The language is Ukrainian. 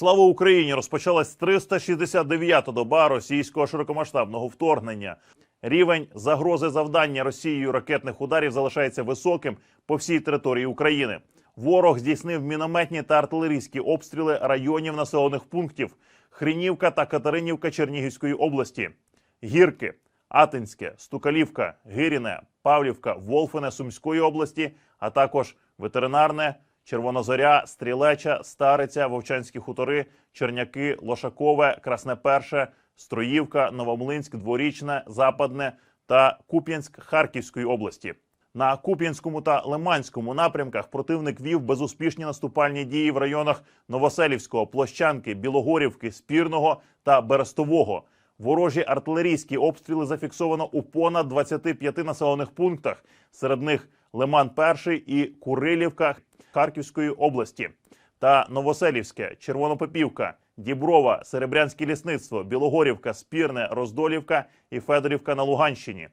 Слава Україні! Розпочалась 369-та доба російського широкомасштабного вторгнення. Рівень загрози завдання Росією ракетних ударів залишається високим по всій території України. Ворог здійснив мінометні та артилерійські обстріли районів населених пунктів Хрінівка та Катеринівка Чернігівської області, Гірки, Атинське, Стукалівка, Гиріне, Павлівка, Волфине Сумської області, а також ветеринарне, Червонозоря, Стрілеча, Стариця, Вовчанські хутори, Черняки, Лошакове, Красне Перше, Строївка, Новомлинськ, Дворічне, Западне та Куп'янськ Харківської області. На Куп'янському та Лиманському напрямках противник вів безуспішні наступальні дії в районах Новоселівського, Площанки, Білогорівки, Спірного та Берестового. Ворожі артилерійські обстріли зафіксовано у понад 25 населених пунктах. Серед них Лиман Перший і Курилівка Харківської області та Новоселівське, Червонопопівка, Діброва, Серебрянське лісництво, Білогорівка, Спірне, Роздолівка і Федорівка на Луганщині.